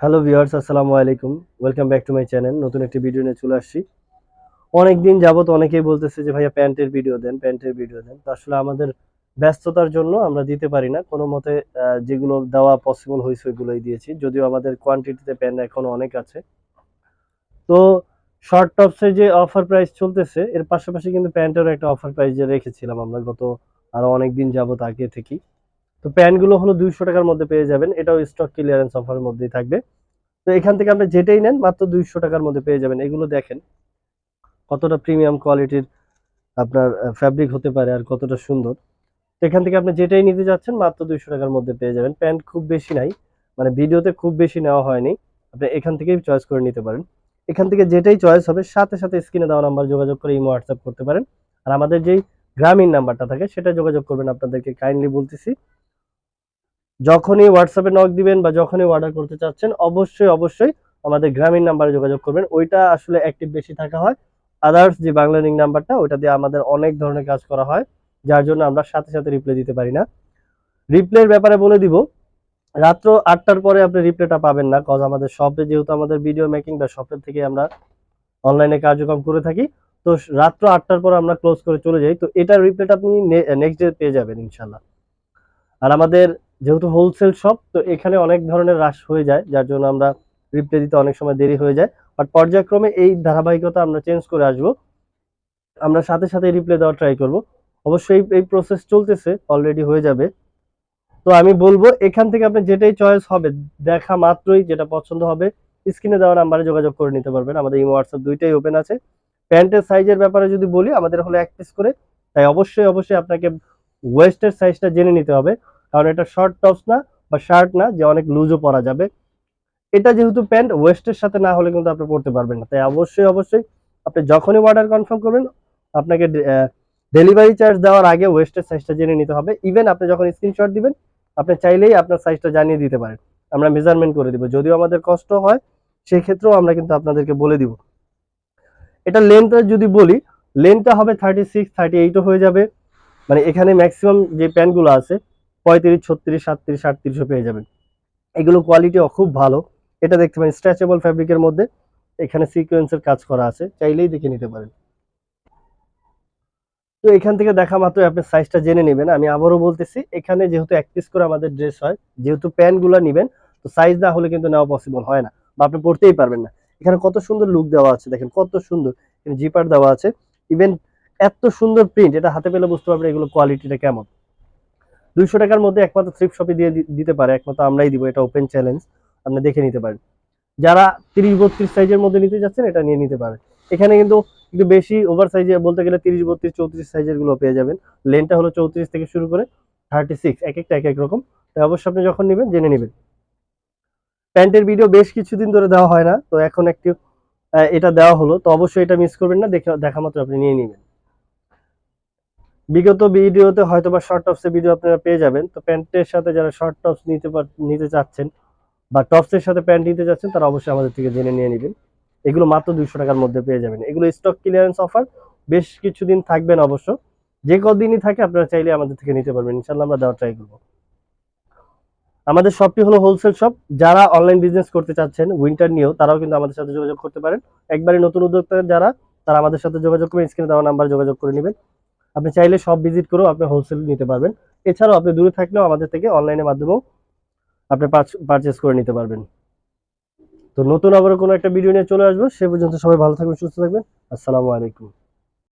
Hello viewers আসসালামু আলাইকুম। Welcome back to my channel নতুন একটি ভিডিও নিয়ে চলে আসছি। অনেক দিন যাবত অনেকেই বলতেছে যে, ভাইয়া, প্যান্টের ভিডিও দেন, প্যান্টের ভিডিও দেন। তো আসলে আমাদের ব্যস্ততার জন্য আমরা দিতে পারি না। কোনো মতে যেগুলো দেওয়া পসিবল হয়েছে, ওইগুলোই দিয়েছি। যদিও আমাদের কোয়ান্টিটিতে প্যান্ট এখনও অনেক আছে। তো শর্ট টপসের যে অফার প্রাইস চলতেছে, এর পাশাপাশি কিন্তু প্যান্টেরও একটা অফার প্রাইস যে রেখেছিলাম আমরা গত আরও অনেক দিন যাবত আগে থেকেই। তো প্যান্টগুলো হলো দুইশো টাকার মধ্যে পেয়ে যাবেন। এটাও স্টক ক্লিয়ারেন্স অফারের মধ্যেই থাকবে। তো এখান থেকে আপনি যেটাই নেন, মাত্র দুইশো টাকার মধ্যে পেয়ে যাবেন। এগুলো দেখেন, কতটা প্রিমিয়াম কোয়ালিটির আপনার ফ্যাব্রিক হতে পারে আর কতটা সুন্দর। এখান থেকে আপনি যেটাই নিতে যাচ্ছেন, মাত্র দুইশো টাকার মধ্যে পেয়ে যাবেন। প্যান্ট খুব বেশি নাই মানে ভিডিওতে খুব বেশি নেওয়া হয়নি। আপনি এখান থেকেই চয়েস করে নিতে পারেন। এখান থেকে যেটাই চয়েস হবে, সাথে সাথে স্ক্রিনে দেওয়া নাম্বার যোগাযোগ করে ইমো, হোয়াটসঅ্যাপ করতে পারেন। আর আমাদের যেই গ্রামীণ নাম্বারটা থাকে সেটা যোগাযোগ করবেন। আপনাদেরকে কাইন্ডলি বলতেছি যখনই হোয়াটসঅ্যাপে নক দিবেন বা যখনই অর্ডার করতে চাচ্ছেন, অবশ্যই অবশ্যই আমাদের গ্রামীণ নাম্বারে যোগাযোগ করবেন। ওইটা আসলে অ্যাক্টিভ বেশি থাকা হয়। আদার্স যে বাংলা লিঙ্ক নাম্বারটা ওইটা দিয়ে আমাদের অনেক ধরনের কাজ করা হয়, যার জন্য আমরা সাথে সাথে রিপ্লাই দিতে পারি না। রিপ্লের ব্যাপারে বলে দিব, রাত্র আটটার পরে আপনি রিপ্লেটা পাবেন না কজ আমাদের শপে যেহেতু আমাদের ভিডিও মেকিং বা শপের থেকে আমরা অনলাইনে কার্যক্রম করে থাকি, তো রাত্র আটটার পর আমরা ক্লোজ করে চলে যাই। তো এটার রিপ্লেটা আপনি নেক্সট ডে পেয়ে যাবেন ইনশাল্লাহ আর আমাদের যেহেতু হোলসেল শপ তো এখানে অনেক ধরনের রাশ হয়ে যায়, যার জন্য আমরা রিপ্লাই দিতে অনেক সময় দেরি হয়ে যায়। বাট পর্যায়ক্রমে এই ধারাবাহিকতা আমরা চেঞ্জ করে আসব। আমরা সাথে সাথে রিপ্লাই দেওয়ার ট্রাই করব। অবশ্যই এই প্রসেস চলতেছে অলরেডি হয়ে যাবে। তো আমি বলব, এখান থেকে আপনি যেটাই চয়েস হবে, দেখা মাত্রই যেটা পছন্দ হবে স্ক্রিনে দেওয়া নাম্বারে যোগাযোগ করে নিতে পারবেন। আমাদের ইমো হোয়াটসঅ্যাপ দুইটাই ওপেন আছে। প্যান্টের সাইজের ব্যাপারে যদি বলি, আমাদের হলো এক পিস করে, তাই অবশ্যই অবশ্যই আপনাকে ওয়েস্টের সাইজটা জেনে নিতে হবে। কারণ এটা শর্ট টপস না বা শার্ট না, যে অনেক লুজও পরা যাবে। এটা যেহেতু প্যান্ট ওয়েস্টের সাথে না হলে কিন্তু আপনি পড়তে পারবেন না। তাই অবশ্যই অবশ্যই আপনি যখনই অর্ডার কনফার্ম করবেন, আপনাকে ডেলিভারি চার্জ দেওয়ার আগে ওয়েস্টের সাইজটা জেনে নিতে হবে। ইভেন আপনি যখন স্ক্রিনশট দিবেন, আপনি চাইলেই আপনার সাইজটা জানিয়ে দিতে পারেন। আমরা মেজারমেন্ট করে দিব। যদিও আমাদের কষ্ট হয় সেই ক্ষেত্রেও আমরা কিন্তু আপনাদেরকে বলে দিব। এটা লেন্থটা যদি বলি লেন্থটা হবে থার্টি সিক্স থার্টি এইটও হয়ে যাবে। মানে এখানে ম্যাক্সিমাম যে প্যান্টগুলো আছে পঁয়ত্রিশ, ছত্রিশ, সাতত্রিশ, আটত্রিশও পেয়ে যাবেন। এগুলো কোয়ালিটিও খুব ভালো। এটা দেখতে পারেন স্ট্রেচেবল ফ্যাব্রিকের মধ্যে এখানে সিকোয়েন্সের কাজ করা আছে, চাইলেই দেখে নিতে পারেন। তো এখান থেকে দেখা মাত্র আপনি সাইজটা জেনে নেবেন। আমি আবারও বলতেছি, এখানে যেহেতু এক পিস করে আমাদের ড্রেস হয়, যেহেতু প্যান্টগুলো নেবেন, তো সাইজ না হলে কিন্তু নেওয়া পসিবল হয় না বা আপনি পড়তেই পারবেন না। এখানে কত সুন্দর লুক দেওয়া আছে, দেখেন কত সুন্দর। জিপার দেওয়া আছে। ইভেন এত সুন্দর প্রিন্ট এটা হাতে পেলে বুঝতে পারবেন এগুলো কোয়ালিটিটা কেমন। দুইশো টাকার মধ্যে একমাত্র থ্রিপ শপে দিয়ে দিতে পারে, একমাত্র আমরাই দিব, এটা ওপেন চ্যালেঞ্জ আপনি দেখে নিতে পারেন। যারা তিরিশ বত্রিশ সাইজের মধ্যে নিতে যাচ্ছেন, এটা নিয়ে নিতে পারেন। এখানে কিন্তু একটু বেশি ওভার সাইজে বলতে গেলে তিরিশ বত্রিশ চৌত্রিশ সাইজেরগুলো পেয়ে যাবেন। লেনটা হলো চৌত্রিশ থেকে শুরু করে থার্টি সিক্স এক একটা, এক এক রকম। তাই অবশ্যই আপনি যখন নেবেন, জেনে নেবেন। প্যান্টের ভিডিও বেশ কিছুদিন ধরে দেওয়া হয় না, তো এখন একটু এটা দেওয়া হলো। তো অবশ্যই এটা মিস করবেন না, দেখে দেখা মাত্র আপনি নিয়ে নেবেন। বিগত ভিডিওতে হয়তো বা শর্ট টপসের ভিডিও আপনারা পেয়ে যাবেন। তো প্যান্টের সাথে যারা শর্ট টপস নিতে নিতে চাচ্ছেন বা টপসের সাথে প্যান্ট নিতে চাচ্ছেন, তারা অবশ্যই আমাদের থেকে জেনে নিয়ে নেবেন। এগুলো মাত্র দুইশো টাকার মধ্যে পেয়ে যাবেন। এগুলো স্টক ক্লিয়ারেন্স অফার বেশ কিছুদিন থাকবেন অবশ্য। যে কদিনই থাকে, আপনারা চাইলে আমাদের থেকে নিতে পারবেন। ইনশাল্লাহ আমরা দেওয়ার ট্রাই করব। আমাদের শপটি হলো হোলসেল শপ যারা অনলাইন বিজনেস করতে চাচ্ছেন উইন্টার নিয়েও, তারাও কিন্তু আমাদের সাথে যোগাযোগ করতে পারেন। একবারে নতুন উদ্যোক্তা যারা, তারা আমাদের সাথে যোগাযোগ করে, স্ক্রিনে দেওয়া নাম্বার যোগাযোগ করে নেবেন। আপনি চাইলে সব ভিজিট করেও আপনি হোলসেল নিতে পারবেন। এছাড়াও আপনি দূরে থাকলেও আমাদের থেকে অনলাইনের মাধ্যমেও আপনি পারচেস করে নিতে পারবেন। তো নতুন আবার কোনো একটা ভিডিও নিয়ে চলে আসব। সে পর্যন্ত সবাই ভালো থাকবেন, সুস্থ থাকবেন। আসসালামু আলাইকুম।